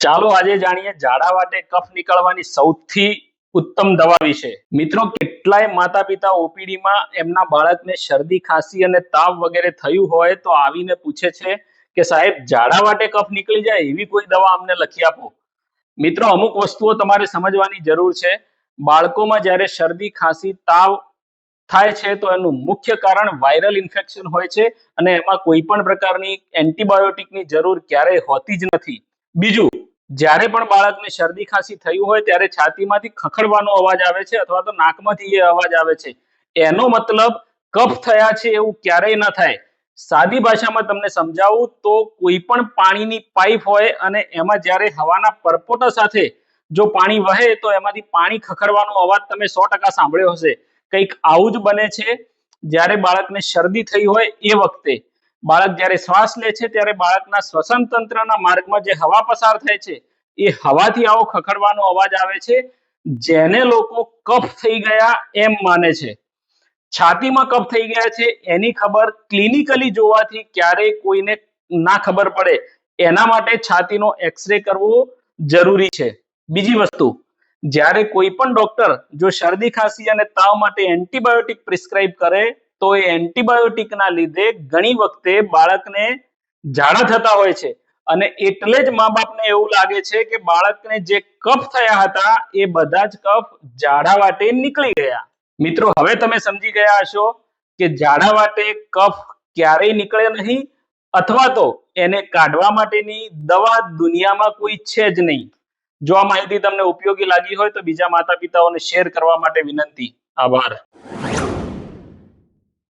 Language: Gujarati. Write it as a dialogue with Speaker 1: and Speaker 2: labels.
Speaker 1: ચાલો આજે જાણીએ ઝાડા માટે કફ નીકળવાની સૌથી ઉત્તમ દવા વિશે. મિત્રો, કેટલાય માતા પિતા ઓપીડીમાં એમના બાળકને શરદી, ખાંસી અને તાવ વગેરે થયું હોય તો આવીને પૂછે છે કે સાહેબ ઝાડા માટે કફ નીકળી જાય એવી કોઈ દવા અમને લખી આપો. મિત્રો, અમુક વસ્તુઓ તમારે સમજવાની જરૂર છે. બાળકોમાં જ્યારે શરદી, ખાંસી, તાવ થાય છે તો એનું મુખ્ય કારણ વાયરલ ઇન્ફેક્શન હોય છે અને એમાં કોઈ પણ પ્રકારની એન્ટીબાયોટિકની જરૂર ક્યારેય હોતી જ નથી. બીજું જ્યારે પણ બાળકને શરદી ખાંસી થયું હોય ત્યારે છાતીમાંથી ખખડવાનો અવાજ આવે છે અથવા તો નાકમાંથી એ અવાજ આવે છે. એનો મતલબ કફ થયા છે એવું ક્યારેય ન થાય. સાદી ભાષામાં તમને સમજાવું તો કોઈ પણ પાણીની પાઇપ હોય અને એમાં જ્યારે હવાના પરપોટા સાથે જો પાણી વહે તો એમાંથી પાણી ખખડવાનો અવાજ તમે સો ટકા સાંભળ્યો હશે. કંઈક આવું જ બને છે જ્યારે બાળકને શરદી થઈ હોય એ વખતે. બાળક જ્યારે શ્વાસ લે છે ત્યારે બાળકના શ્વસન તંત્રના માર્ગમાં જે હવા પસાર થાય છે, એ હવાથી આવો ખખડવાનો અવાજ આવે છે, જેને લોકો કફ થઈ ગયા એમ માને છે. છાતીમાં કફ થઈ ગયા છે, એની ખબર ક્લિનિકલી જોવાથી ક્યારેય કોઈને ના ખબર પડે. એના માટે છાતીનો એક્સરે કરવો જરૂરી છે. બીજી વસ્તુ, જ્યારે કોઈ પણ ડોક્ટર જો શરદી ખાંસી અને તાવ માટે એન્ટીબાયોટિક પ્રિસ્ક્રાઇબ કરે તો એ એન્ટીબાયોટિકના લીધે ઘણી વખતે બાળકને ઝાડા થતા હોય છે. અને એટલે જ મા બાપને એવું લાગે છે કે બાળકને જે કફ થયા હતા, એ બધા જ કફ ઝાડા વાટે નીકળી ગયા. મિત્રો, હવે તમે સમજી ગયા હશો કે ઝાડા વાટે કફ ક્યારેય નીકળે નહીં, અથવા તો એને કાઢવા માટેની દવા દુનિયામાં કોઈ છે જ નહીં. જો આ માહિતી તમને ઉપયોગી લાગી હોય તો બીજા માતા પિતાઓને શેર કરવા માટે વિનંતી. આભાર.